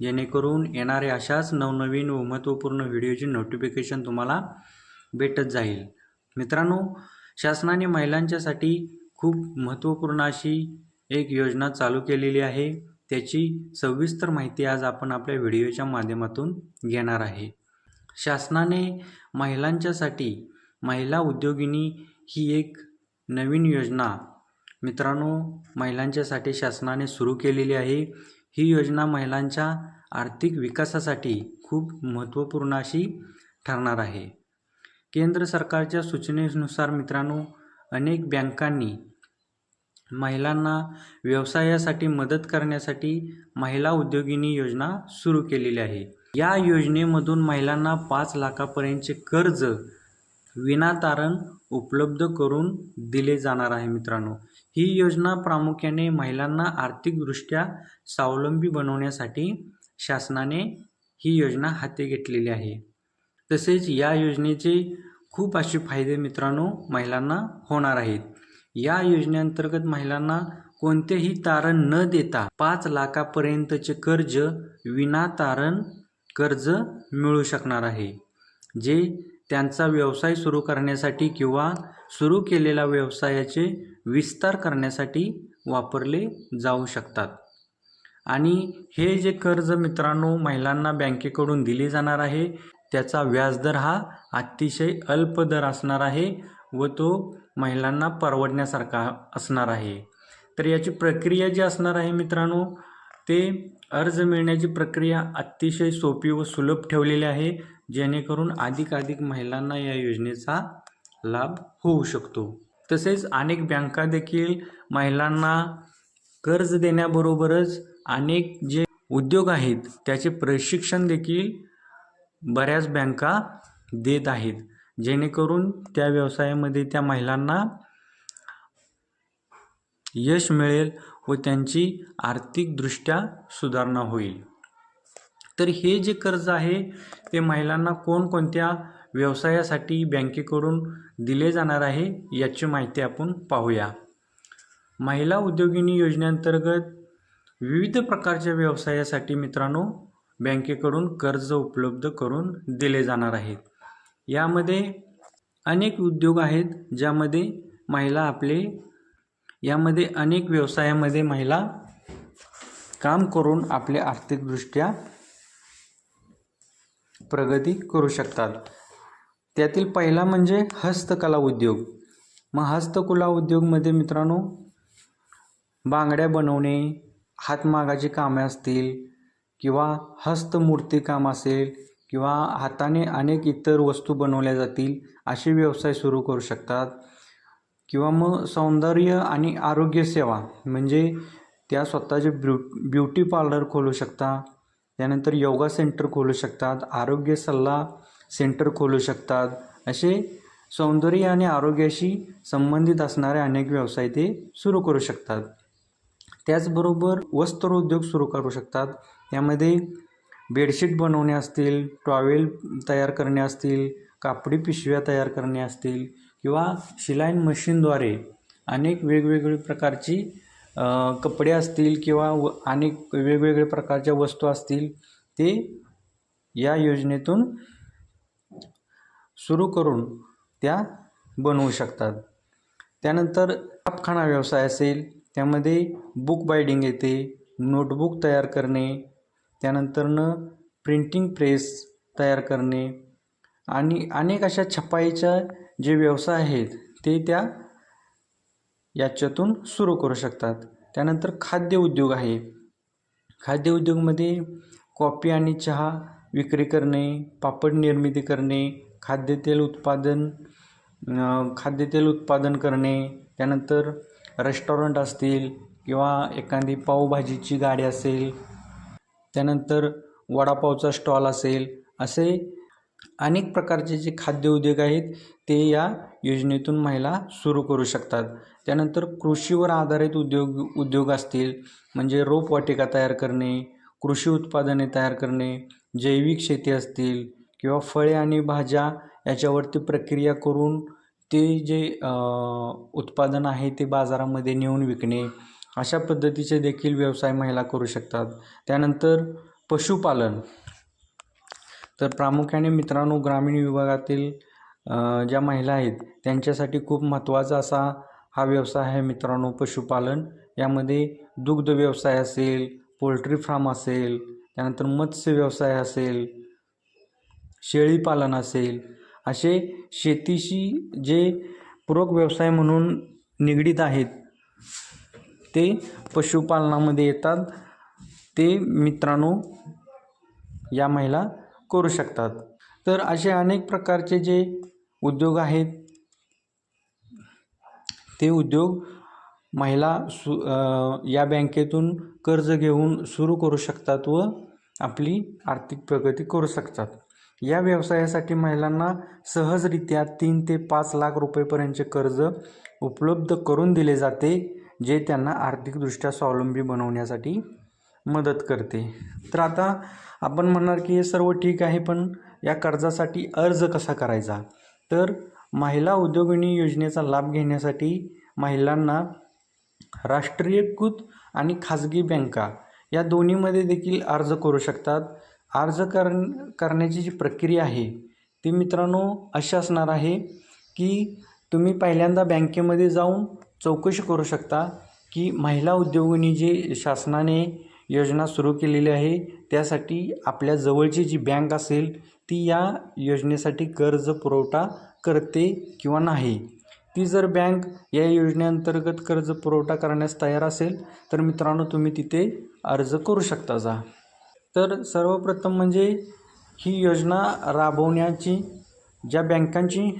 जेणेकरून येणारे अशाच नवनवीन व महत्त्वपूर्ण व्हिडिओची नोटिफिकेशन तुम्हाला भेटत जाईल. मित्रांनो शासनाने महिलांच्यासाठी खूप महत्त्वपूर्ण अशी एक योजना चालू केलेली आहे. त्याची सविस्तर माहिती आज आपण आपल्या व्हिडिओच्या माध्यमातून घेणार आहे. शासनाने महिलांच्यासाठी महिला उद्योगिनी ही एक नवीन योजना मित्रांनो महिलांच्यासाठी शासनाने सुरू केलेली आहे. ही योजना महिलांच्या आर्थिक विकासासाठी खूप महत्त्वपूर्ण अशी ठरणार आहे. केंद्र सरकारच्या सूचनेनुसार मित्रांनो अनेक बँकांनी महिलांना व्यवसायासाठी मदत करण्यासाठी महिला उद्योगिनी योजना सुरू केलेली आहे. या योजनेमधून महिलांना पाच लाखापर्यंतचे कर्ज विनातारण उपलब्ध करून दिले जाणार आहे मित्रांनो. ही योजना प्रामुख्याने महिलांना आर्थिकदृष्ट्या स्वावलंबी बनवण्यासाठी शासनाने ही योजना हाती घेतलेली आहे. तसेच या योजनेचे खूप असे फायदे मित्रांनो महिलांना होणार आहेत. या योजनेअंतर्गत महिलांना कोणतेही तारण न देता पाच लाखापर्यंतचे कर्ज विना तारण कर्ज मिळू शकणार आहे. जे त्यांचा व्यवसाय सुरू करण्यासाठी किंवा सुरू केलेल्या व्यवसायाचे विस्तार करण्यासाठी वापरले जाऊ शकतात. आणि हे जे कर्ज मित्रांनो महिलांना बँकेकडून दिले जाणार आहे त्याचा व्याजदर हा अतिशय अल्प दर असणार आहे व तो महिलांना परवडण्यासारखा असणार आहे. तर याची प्रक्रिया जी असणार आहे मित्रांनो ते अर्ज मिळण्याची प्रक्रिया अतिशय सोपी व सुलभ ठेवलेली आहे जेणेकरून अधिकाधिक महिलांना या योजनेचा लाभ होऊ शकतो. तसेच अनेक बँका देखील महिलांना कर्ज देण्याबरोबरच अनेक जे उद्योग आहेत त्याचे प्रशिक्षण देखील बऱ्याच बँका देत आहेत जेणेकरून त्या व्यवसायामध्ये त्या महिलांना यश मिळेल व त्यांची आर्थिकदृष्ट्या सुधारणा होईल. तर हे जे कर्ज आहे ते महिलांना कोणकोणत्या व्यवसायासाठी बँकेकडून दिले जाणार आहे याची माहिती आपण पाहूया. महिला उद्योगिनी योजनेअंतर्गत विविध प्रकारच्या व्यवसायासाठी मित्रांनो बँकेकडून कर्ज उपलब्ध करून दिले जाणार आहेत. यामध्ये अनेक उद्योग आहेत ज्यामध्ये महिला आपले यामध्ये अनेक व्यवसायामध्ये महिला काम करून आपले आर्थिकदृष्ट्या प्रगती करू शकतात. त्यातील पहिला म्हणजे हस्तकला उद्योग. मग हस्तकला उद्योगमध्ये मित्रांनो बांगड्या बनवणे हातमागाची कामे असतील किंवा हस्तमूर्ती काम असेल किंवा हाताने अनेक इतर वस्तू बनवल्या जातील असे व्यवसाय सुरू करू शकतात. किंवा मग सौंदर्य आणि आरोग्यसेवा म्हणजे त्या स्वतःचे ब्यु ब्युटी पार्लर खोलू शकता त्यानंतर योगा सेंटर खोलू शकतात आरोग्य सल्ला सेंटर खोलू शकतात असे सौंदर्य आणि आरोग्याशी संबंधित असणारे अनेक व्यवसाय ते सुरू करू शकतात. त्याचबरोबर वस्त्रोद्योग सुरू करू शकतात. यामध्ये बेडशीट बनवणे असतील टॉवेल तयार करणे असतील कापडी पिशव्या तयार करणे असतील किंवा शिलाईन मशीनद्वारे अनेक वेगवेगळी प्रकारची कपडे असतील किंवा व अनेक वेगवेगळ्या प्रकारच्या वस्तू असतील ते या योजनेतून सुरू करून त्या बनवू शकतात. त्यानंतर छापखाना व्यवसाय असेल त्यामध्ये बुक बायडिंग येते नोटबुक तयार करणे त्यानंतरनं प्रिंटिंग प्रेस तयार करणे आणि अनेक अशा छपाईच्या जे व्यवसाय आहेत ते त्या याच्यातून सुरू करू शकतात. त्यानंतर खाद्य उद्योग आहे. खाद्य उद्योगमध्ये कॉफी आणि चहा विक्री करणे पापड निर्मिती करणे खाद्यतेल उत्पादन खाद्यतेल उत्पादन करणे त्यानंतर रेस्टॉरंट असतील किंवा एखादी पावभाजीची गाडी असेल त्यानंतर वडापावचा स्टॉल असेल असे अनेक प्रकारचे जे खाद्य उद्योग आहेत ते या योजनेतून महिला सुरू करू शकतात. त्यानंतर कृषीवर आधारित उद्योग उद्योग असतील म्हणजे रोपवाटिका तयार करणे कृषी उत्पादने तयार करणे जैविक शेती असतील किंवा फळे आणि भाज्या याच्यावरती प्रक्रिया करून ते जे उत्पादन आहे ते बाजारामध्ये नेऊन विकणे अशा पद्धतीचे देखील व्यवसाय महिला करू शकतात. त्यानंतर पशुपालन. तर प्रामुख्याने मित्रांनो ग्रामीण विभागातील ज्या महिला आहेत त्यांच्यासाठी खूप महत्त्वाचा असा हा व्यवसाय आहे मित्रांनो पशुपालन. यामध्ये दुग्ध व्यवसाय असेल पोल्ट्री फार्म असेल त्यानंतर मत्स्य व्यवसाय असेल शेळीपालन असेल असे शेतीशी जे पूरक व्यवसाय म्हणून निगडीत आहेत ते पशुपालनामध्ये येतात. ते मित्रांनो या महिला करू शकतात. तर असे अनेक प्रकारचे जे उद्योग आहेत ते उद्योग महिला सु या बँकेतून कर्ज घेऊन सुरू करू शकतात व आपली आर्थिक प्रगती करू शकतात. या व्यवसायासाठी महिलांना सहजरित्या तीन ते पाच लाख रुपयेपर्यंतचे कर्ज उपलब्ध करून दिले जाते जे त्यांना आर्थिकदृष्ट्या स्वावलंबी बनवण्यासाठी मदत करते. तर आता आपण म्हणणार की हे सर्व ठीक आहे पण या कर्जासाठी अर्ज कसा करायचा? तर महिला उद्योगिनी योजनेचा लाभ घेण्यासाठी महिलांना राष्ट्रीयकृत आणि खाजगी बँका या दोन्हीमध्ये देखील अर्ज करू शकतात. अर्ज कर करण्याची जी प्रक्रिया आहे ती मित्रांनो अशी असणार आहे की तुम्ही पहिल्यांदा बँकेमध्ये जाऊन चौकशी करू शकता की महिला उद्योगिनी जे शासनाने योजना सुरू केलेली आहे. त्यासाठी आपल्या जवळची जी बँक असेल ती या योजनेसाठी कर्ज पुरवठा करते किंवा नाही. ती जर बँक या योजनेअंतर्गत कर्ज पुरवठा करण्यास तयार असेल तर मित्रांनो तुम्ही तिथे अर्ज करू शकता जा. तर सर्वप्रथम म्हणजे ही योजना राबवण्याची ज्या बँकांची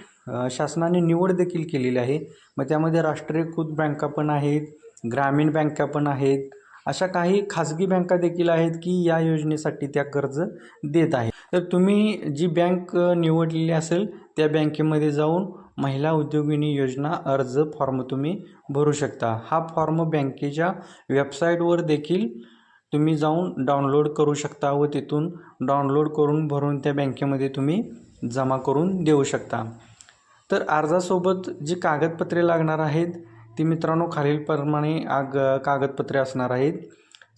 शासनाने निवड देखील केलेली आहे. मग त्यामध्ये राष्ट्रीयकृत बँका पण आहेत ग्रामीण बँका पण आहेत अशा काही खाजगी बँका देखील आहेत की या योजनेसाठी त्या कर्ज देत आहेत. तर तुम्ही जी बँक निवडलेली असेल त्या बँकेमध्ये जाऊन महिला उद्योगिनी योजना अर्ज फॉर्म तुम्ही भरू शकता. हा फॉर्म बँकेच्या वेबसाईटवर देखील तुम्ही जाऊन डाउनलोड करू शकता व तिथून डाउनलोड करून भरून त्या बँकेमध्ये तुम्ही जमा करून देऊ शकता. तर अर्जासोबत जी कागदपत्रे लागणार आहेत ती मित्रांनो खालीलप्रमाणे आग कागदपत्रे असणार आहेत.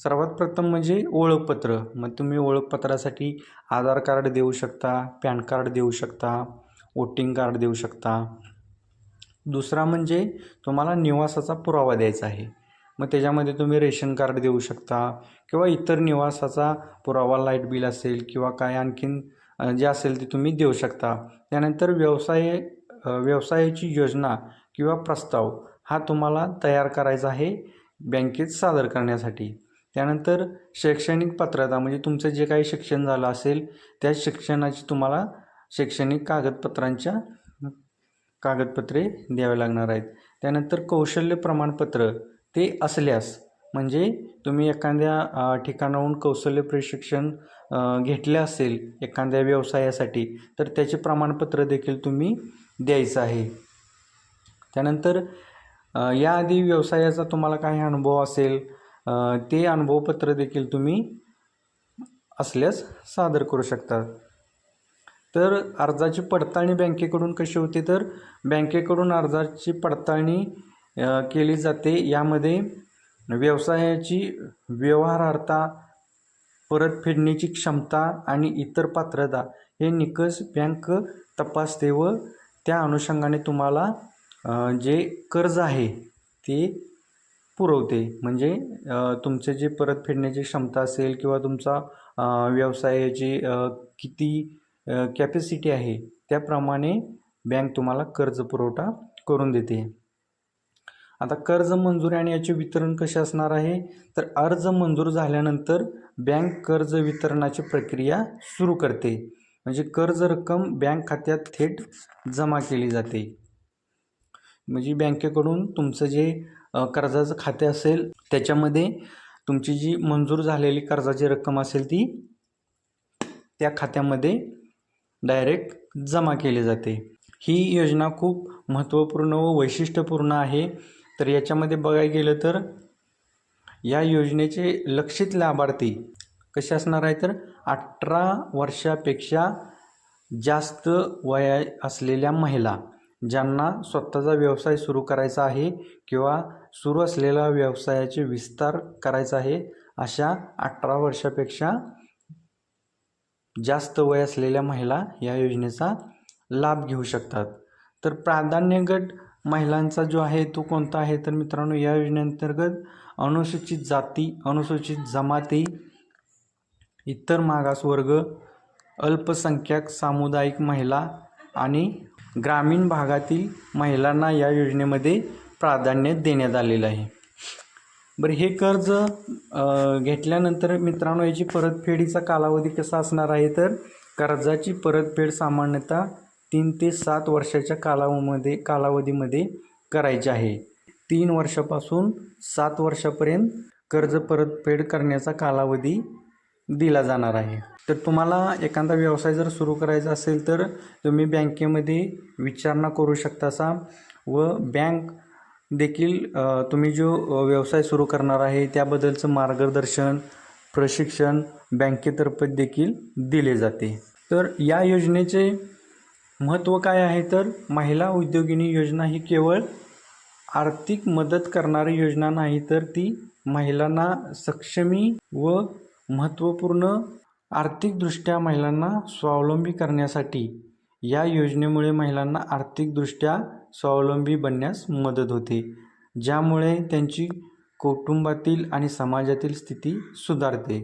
सर्वात प्रथम म्हणजे ओळखपत्र. मग तुम्ही ओळखपत्रासाठी आधार कार्ड देऊ शकता पॅन कार्ड देऊ शकता वोटिंग कार्ड देऊ शकता. दुसरा म्हणजे तुम्हाला निवासाचा पुरावा द्यायचा आहे. मग त्याच्यामध्ये तुम्ही रेशन कार्ड देऊ शकता किंवा इतर निवासाचा पुरावा लाइट बिल असेल किंवा काय आणखीन जे असेल ते तुम्ही देऊ शकता. त्यानंतर व्यवसाय व्यवसायाची योजना किंवा प्रस्ताव. हा तुम्हाला तयार करायचा आहे बँकेत सादर करण्यासाठी. त्यानंतर शैक्षणिक पात्रता म्हणजे तुमचं जे काही शिक्षण झालं असेल त्या शिक्षणाची तुम्हाला शैक्षणिक कागदपत्रांच्या कागदपत्रे द्यावे लागणार आहेत. त्यानंतर कौशल्य प्रमाणपत्र ते असल्यास म्हणजे तुम्ही एखाद्या ठिकाणाहून कौशल्य प्रशिक्षण घेतले असेल एखाद्या व्यवसायासाठी तर त्याचे प्रमाणपत्र देखील तुम्ही द्यायचं आहे. त्यानंतर याआधी व्यवसायाचा तुम्हाला काही अनुभव असेल ते अनुभवपत्र देखील तुम्ही असल्यास सादर करू शकता. तर अर्जाची पडताळणी बँकेकडून कशी होते तर बँकेकडून अर्जाची पडताळणी केली जाते. यामध्ये व्यवसायाची व्यवहारार्हता परतफेडण्याची क्षमता आणि इतर पात्रता हे निकष बँक तपासते व त्या अनुषंगाने तुम्हाला जे कर्ज आहे ते पुरवते. म्हणजे तुमचे जे परतफेडण्याची क्षमता असेल किंवा तुमचा व्यवसायाची किती कॅपॅसिटी आहे त्याप्रमाणे बँक तुम्हाला कर्ज पुरवठा करून देते. आता कर्ज मंजूर आणि याचे वितरण कसे असणार आहे? तर अर्ज मंजूर झाल्यानंतर बँक कर्ज वितरणाची प्रक्रिया सुरू करते. म्हणजे कर्ज रक्कम बँक खात्यात थेट जमा केली जाते. म्हणजे बँकेकडून तुमचं जे कर्जाचं खाते असेल त्याच्यामध्ये तुमची जी मंजूर झालेली कर्जाची रक्कम असेल ती त्या खात्यामध्ये डायरेक्ट जमा केली जाते. ही योजना खूप महत्त्वपूर्ण व वैशिष्ट्यपूर्ण आहे. तर याच्यामध्ये बघायला गेलं तर या योजनेचे लक्षित लाभार्थी कसे असणार आहे तर अठरा वर्षापेक्षा जास्त वया असलेल्या महिला ज्यांना स्वतःचा व्यवसाय सुरू करायचा आहे किंवा सुरू असलेल्या व्यवसायाचे विस्तार करायचा आहे अशा अठरा वर्षापेक्षा जास्त वय असलेल्या महिला या योजनेचा लाभ घेऊ शकतात. तर प्राधान्य गट महिलांचा जो आहे तो कोणता आहे? तर मित्रांनो या योजनेअंतर्गत अनुसूचित जाती अनुसूचित जमाती इतर मागासवर्ग अल्पसंख्याक सामुदायिक महिला आणि ग्रामीण भागातील महिलांना या योजनेमध्ये प्राधान्य देण्यात आलेलं आहे. बरं हे कर्ज घेतल्यानंतर मित्रांनो याची परतफेडीचा कालावधी कसा असणार आहे? तर कर्जाची परतफेड सामान्यतः तीन ते सात वर्षाच्या कालावधीमध्ये कालावधीमध्ये करायची आहे. तीन वर्षापासून सात वर्षापर्यंत कर्ज परतफेड करण्याचा कालावधी दिला जाणार आहे. तर तुम्हाला एखादा व्यवसाय जर सुरू करायचा असेल तर तुम्ही बँकेमध्ये विचारणा करू शकतासा व बँक देखील तुम्ही जो व्यवसाय सुरू करणार आहे त्याबद्दलचं मार्गदर्शन प्रशिक्षण बँकेतर्फे देखील दिले जाते. तर या योजनेचे महत्त्व काय आहे? तर महिला उद्योगिनी योजना ही केवळ आर्थिक मदत करणारी योजना नाही तर ती महिलांना सक्षमी व महत्त्वपूर्ण आर्थिकदृष्ट्या महिलांना स्वावलंबी करण्यासाठी या योजनेमुळे महिलांना आर्थिकदृष्ट्या स्वावलंबी बनण्यास मदत होते ज्यामुळे त्यांची कुटुंबातील आणि समाजातील स्थिती सुधारते.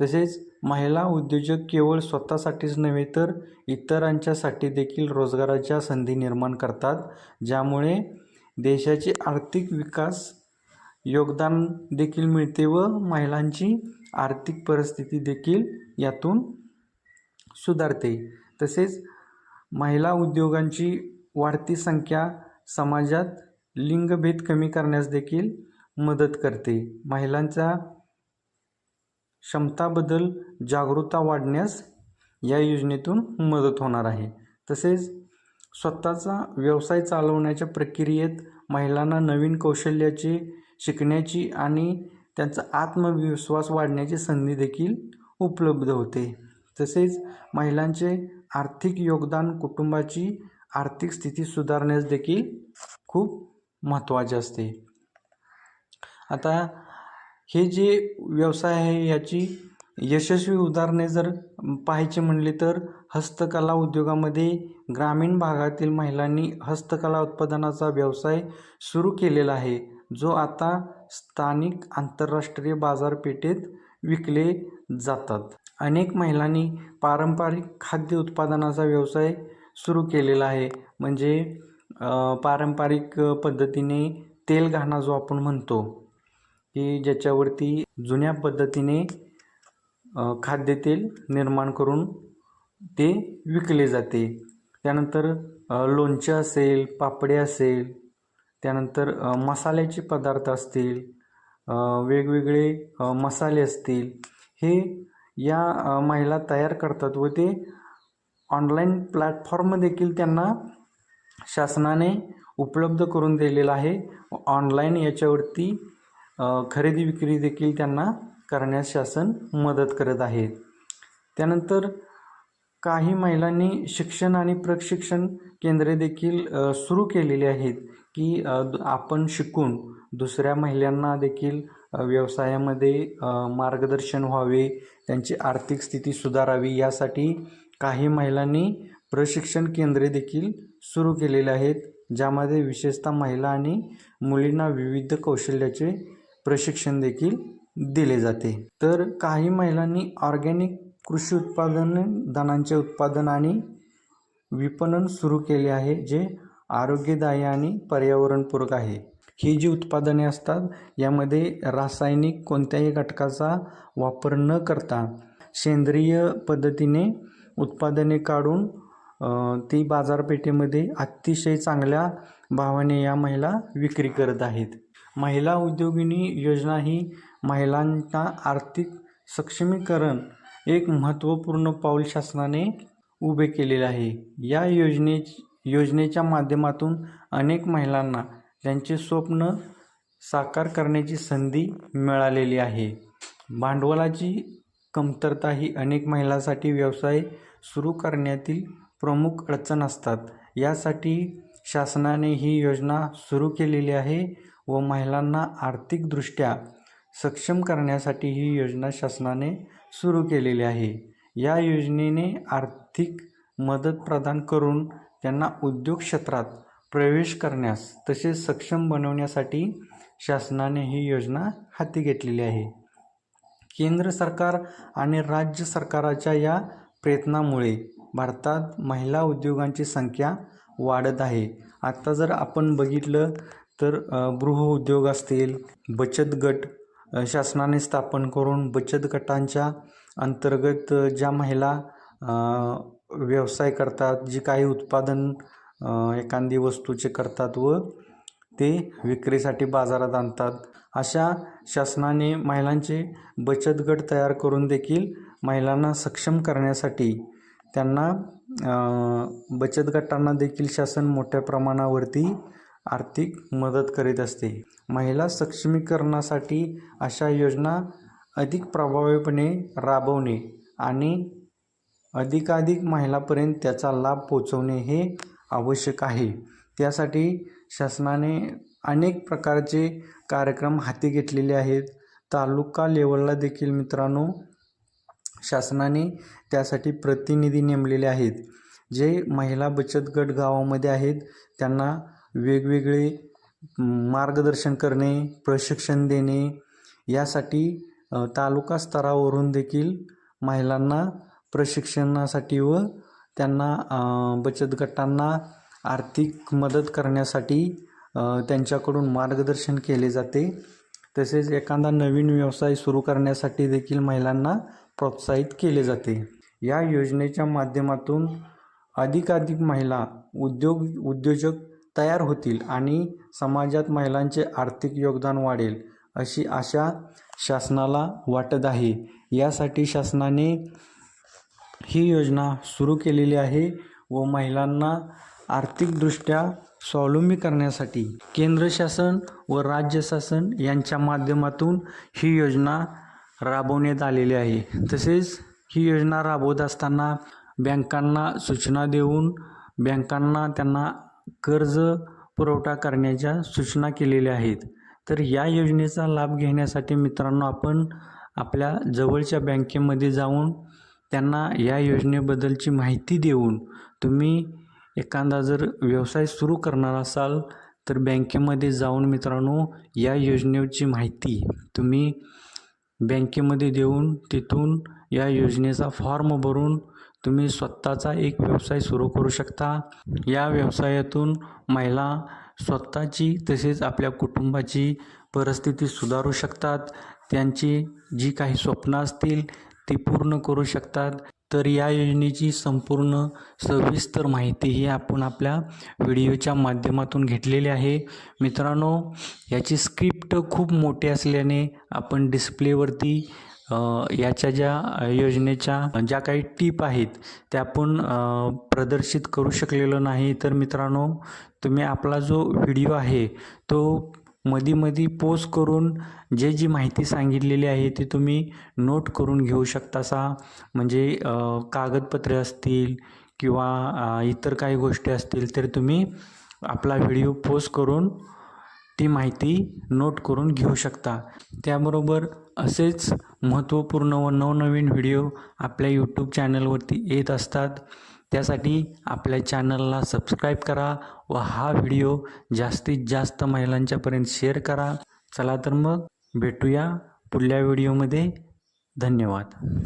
तसेच महिला उद्योजक केवळ स्वतःसाठीच नव्हे तर इतरांच्यासाठी देखील रोजगाराच्या संधी निर्माण करतात ज्यामुळे देशाचे आर्थिक विकास योगदान देखील मिळते व महिलांची आर्थिक परिस्थिती देखील यातून सुधारते. तसेच महिला उद्योगांची वाढती संख्या समाजात लिंगभेद कमी करण्यास देखील मदत करते. महिलांच्या क्षमताबद्दल जागरूकता वाढण्यास या योजनेतून मदत होणार आहे. तसेच स्वतःचा व्यवसाय चालवण्याच्या प्रक्रियेत महिलांना नवीन कौशल्याचे शिकण्याची आणि त्यांचा आत्मविश्वास वाढण्याची संधी देखील उपलब्ध होते. तसेच महिलांचे आर्थिक योगदान कुटुंबाची आर्थिक स्थिती सुधारण्यास देखील खूप महत्त्वाचे असते. आता हे जे व्यवसाय आहे याची यशस्वी उदाहरणे जर पाहायची म्हणली तर हस्तकला उद्योगामध्ये ग्रामीण भागातील महिलांनी हस्तकला उत्पादनाचा व्यवसाय सुरू केलेला आहे जो आता स्थानिक आंतरराष्ट्रीय बाजारपेठेत विकले जातात. अनेक महिलांनी पारंपरिक खाद्य उत्पादनाचा व्यवसाय सुरू केलेला आहे. म्हणजे पारंपरिक पद्धतीने तेल घाणा जो आपण म्हणतो की ज्याच्यावरती जुन्या पद्धतीने खाद्यतेल निर्माण करून ते विकले जाते. त्यानंतर लोणचं असेल पापडे असेल त्यानंतर मसाल्याचे पदार्थ असतील वेगवेगळे मसाले असतील हे या महिला तयार करतात व ते ऑनलाईन प्लॅटफॉर्म देखील त्यांना शासनाने उपलब्ध करून दिलेला आहे. ऑनलाईन याच्यावरती खरेदी विक्री देखील त्यांना करण्यास शासन मदत करत आहे. त्यानंतर काही महिलांनी शिक्षण आणि प्रशिक्षण केंद्रे देखील सुरू केलेली आहेत. की आपण शिकून दुसऱ्या महिलांना देखील व्यवसायामध्ये मार्गदर्शन व्हावे त्यांची आर्थिक स्थिती सुधारावी यासाठी काही महिलांनी प्रशिक्षण केंद्रे देखील सुरू केलेले आहेत ज्यामध्ये विशेषतः महिला आणि मुलींना विविध कौशल्याचे प्रशिक्षण देखील दिले जाते. तर काही महिलांनी ऑर्गॅनिक कृषी उत्पादन धनांचे उत्पादन आणि विपणन सुरू केले आहे जे आरोग्यदायी आणि पर्यावरणपूरक आहे. ही जी उत्पादने असतात यामध्ये रासायनिक कोणत्याही घटकाचा वापर न करता सेंद्रिय पद्धतीने उत्पादने काढून ती बाजारपेठेमध्ये अतिशय चांगल्या भावाने या महिला विक्री करत आहेत. महिला उद्योगिनी योजना ही महिलांना आर्थिक सक्षमीकरण एक महत्त्वपूर्ण पाऊल शासनाने उभे केलेले आहे. या योजने योजनेच्या माध्यमातून अनेक महिलांना त्यांचे स्वप्न साकार करण्याची संधी मिळालेली आहे. भांडवलाची कमतरता ही अनेक महिलांसाठी व्यवसाय सुरू करण्यातील प्रमुख अडचण असतात. यासाठी शासनाने ही योजना सुरू केलेली आहे व महिलांना आर्थिकदृष्ट्या सक्षम करण्यासाठी ही योजना शासनाने सुरू केलेली आहे. या योजनेने आर्थिक मदत प्रदान करून त्यांना उद्योग क्षेत्रात प्रवेश करण्यास तसेच सक्षम बनवण्यासाठी शासनाने ही योजना हाती घेतलेली आहे. केंद्र सरकार आणि राज्य सरकाराच्या या प्रयत्नामुळे भारतात महिला उद्योगांची संख्या वाढत आहे. आत्ता जर आपण बघितलं तर गृह उद्योग असतील बचत गट शासनाने स्थापन करून बचत गटांच्या अंतर्गत ज्या महिला व्यवसाय करतात जी काही उत्पादन एखादी वस्तूचे करतात व ते विक्रीसाठी बाजारात आणतात. अशा शासनाने महिलांचे बचत गट तयार करून देखील महिलांना सक्षम करण्यासाठी त्यांना बचत गटांना देखील शासन मोठ्या प्रमाणावरती आर्थिक मदत करीत असते. महिला सक्षमीकरणासाठी अशा योजना अधिक प्रभावीपणे राबवणे आणि अधिकाधिक महिलापर्यंत त्याचा लाभ पोचवणे हे आवश्यक आहे. त्यासाठी शासनाने अनेक प्रकारचे कार्यक्रम हाती घेतलेले आहेत. तालुका लेवलला देखील मित्रांनो शासनाने त्यासाठी प्रतिनिधी नेमलेले आहेत. जे महिला बचत गट गावामध्ये आहेत त्यांना वेगवेगळे मार्गदर्शन करणे प्रशिक्षण देणे यासाठी तालुका स्तरावरून देखील महिलांना प्रशिक्षणासाठी व त्यांना बचत गटांना आर्थिक मदत करण्यासाठी त्यांच्याकडून मार्गदर्शन केले जाते. तसेच एखादा नवीन व्यवसाय सुरू करण्यासाठी देखील महिलांना प्रोत्साहित केले जाते. या योजनेच्या माध्यमातून अधिकाधिक महिला उद्योग उद्योजक तयार होतील आणि समाजात महिलांचे आर्थिक योगदान वाढेल अशी आशा शासनाला वाटत आहे. यासाठी शासनाने ही योजना सुरू केलेली आहे व महिलांना आर्थिकदृष्ट्या स्वावलंबी करण्यासाठी केंद्र शासन व राज्य शासन यांच्या माध्यमातून ही योजना राबवण्यात आलेली आहे. तसेच ही योजना राबवत असताना बँकांना सूचना देऊन बँकांना त्यांना कर्ज पुरवठा करण्याच्या सूचना केलेल्या आहेत. तर या योजनेचा लाभ घेण्यासाठी मित्रांनो आपण आपल्या जवळच्या बँकेमध्ये जाऊन त्यांना या योजनेबद्दलची माहिती देऊन तुम्ही एखादा जर व्यवसाय सुरू करणार असाल तर बँकेमध्ये जाऊन मित्रांनो या योजनेची माहिती तुम्ही बँकेमध्ये देऊन तिथून या योजनेचा फॉर्म भरून तुम्ही स्वतःचा एक व्यवसाय सुरू करू शकता. या व्यवसायातून महिला स्वतःची तसेच आपल्या कुटुंबाची परिस्थिती सुधारू शकतात. त्यांची जी काही स्वप्न असतील ती पूर्ण करू शकतात. तर या योजनेची संपूर्ण सविस्तर माहिती ही आपण आपल्या व्हिडिओच्या माध्यमातून घेतलेली आहे. मित्रांनो याची स्क्रिप्ट खूप मोठी असल्याने आपण डिस्प्लेवरती याच्या ज्या योजनेच्या ज्या काही टीप आहेत त्या आपण प्रदर्शित करू शकलेलो नाही. तर मित्रांनो तुम्ही आपला जो व्हिडिओ आहे तो मधी मधी पोस्ट करून जे जी माहिती सांगितलेली आहे ती तुम्ही नोट करून घेऊ शकता सा म्हणजे कागदपत्रे असतील किंवा इतर काही गोष्टी असतील तर तुम्ही आपला व्हिडिओ पोस्ट करून ती माहिती नोट करून घेऊ शकता. त्याबरोबर असेच महत्त्वपूर्ण व नवनवीन व्हिडिओ आपल्या यूट्यूब चॅनलवरती येत असतात. त्यासाठी आपल्या चॅनलला सबस्क्राईब करा व हा व्हिडिओ जास्तीत जास्त महिलांच्यापर्यंत शेअर करा. चला तर मग भेटूया पुढल्या व्हिडिओमध्ये. धन्यवाद.